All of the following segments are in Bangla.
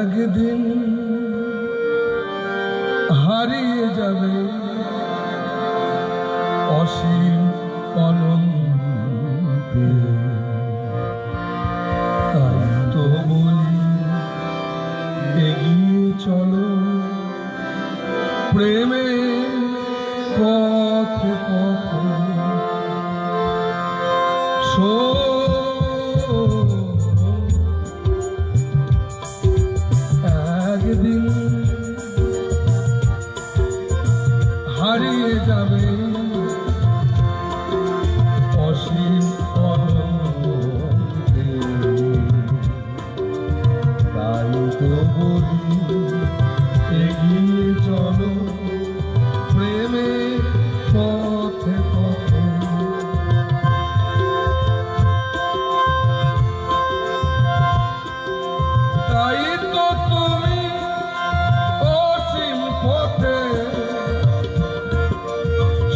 একদিন হারিয়ে যাবে অসীম অনন্তে। তাই তো চলো। প্রেমে পথে পথে একদিন হারিয়ে যাবে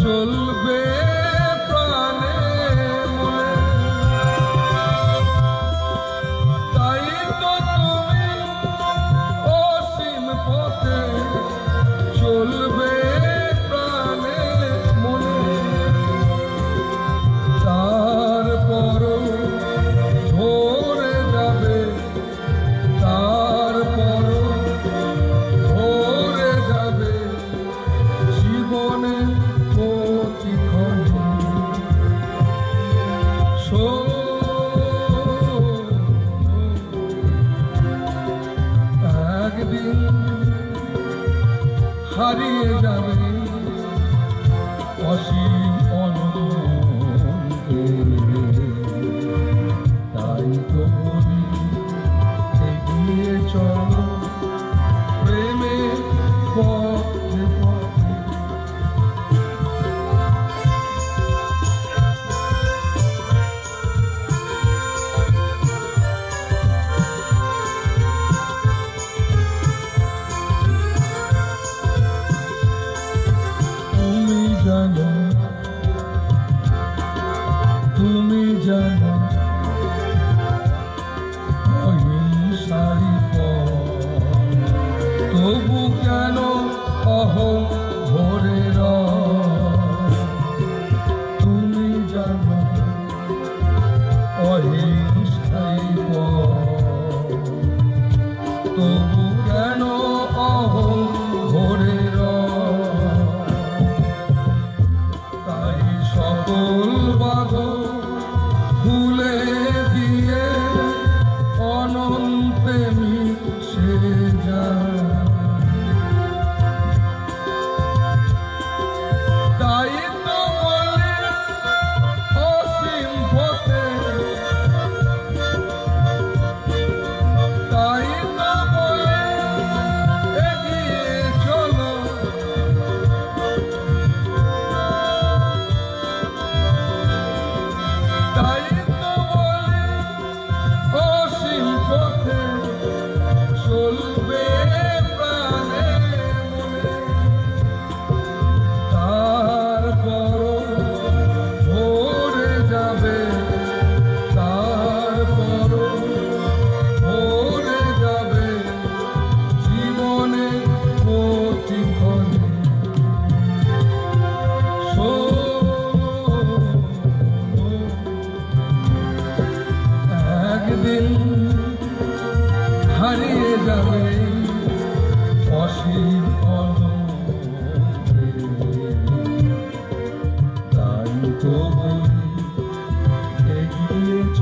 চলবে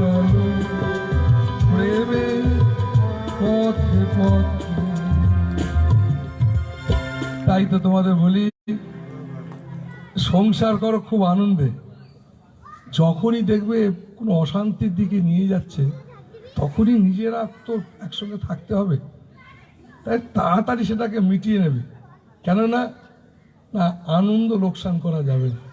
চলো প্রেমে পথে পথে। তাই তো তোমাদের বলি, সংসার করো, খুব আনন্দে। যখনই দেখবে কোনো অশান্তির দিকে নিয়ে যাচ্ছে, তখনই নিজেরা তো একসঙ্গে থাকতে হবে। তাই তাড়াতাড়ি সেটাকে মিটিয়ে নেবে। কেননা, না, আনন্দ লোকসান করা যাবে না।